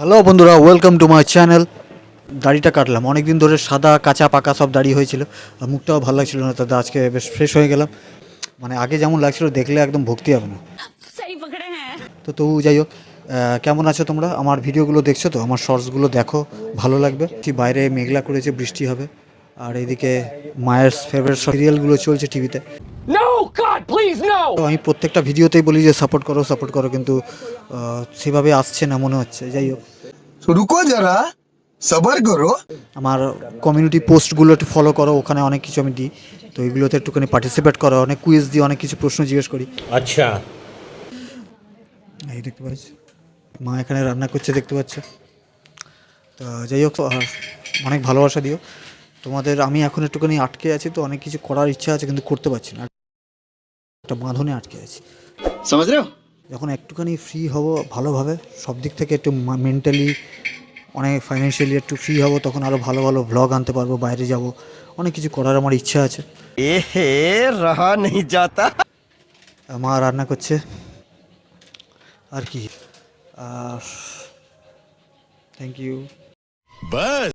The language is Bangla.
হ্যালো বন্ধুরা ওয়েলকাম টু মাই চ্যানেল দাড়িটা কাটলাম। অনেক দিন ধরে সাদা কাঁচা পাকা সব দাড়ি হয়েছিল। আর মুখটাও ভালো লাগছিল না তাদের আজকে বেশ ফ্রেশ হয়ে গেলাম। মানে আগে যেমন লাগছিল দেখলে একদম ভক্তি হবে না। হ্যাঁ। তো তবু যাই হোক কেমন আছো তোমরা? আমার ভিডিওগুলো দেখছ তো? আমার শর্টসগুলো দেখো ভালো লাগবে। কি বাইরে মেঘলা করেছে বৃষ্টি হবে। আর এদিকে মায়ের ফেভারিট সিরিয়ালগুলো চলছে টিভিতে নো গড প্লিজ নো আমি প্রত্যেকটা ভিডিওতেই বলি যে সাপোর্ট করো সাপোর্ট করো কিন্তু সেভাবে আসছে না মনে হচ্ছে যাই হোক। রুকো যারা সবার করো। আমার কমিউনিটি পোস্টগুলো একটু ফলো করো ওখানে অনেক কিছু আমি দিই। তো এগুলোতে একটুখানি পার্টিসিপেট করো অনেক কুইজ দিই অনেক কিছু প্রশ্ন জিজ্ঞেস করি। আচ্ছা। এই দেখতে পাচ্ছ মা এখানে রান্না করছে দেখতে পাচ্ছ। তো যাই হোক অনেক ভালোবাসা দিও। তোমাদের আমি এখন একটুখানি আটকে আছি তো অনেক কিছু করার ইচ্ছা আছে কিন্তু করতে পারছি না। একটা বাঁধনে আটকে আছি। যখন একটুখানি ফ্রি হব ভালোভাবে সব দিক থেকে একটু মেন্টালি অনেক ফাইন্যান্সিয়ালি একটু ফ্রি হব তখন আরও ভালো ভালো ব্লগ আনতে পারব বাইরে যাব। অনেক কিছু করার আমার ইচ্ছা আছে। এ হে রাহা নেই যাতা। মা রান্না করছে। আর কি? Thank you bus.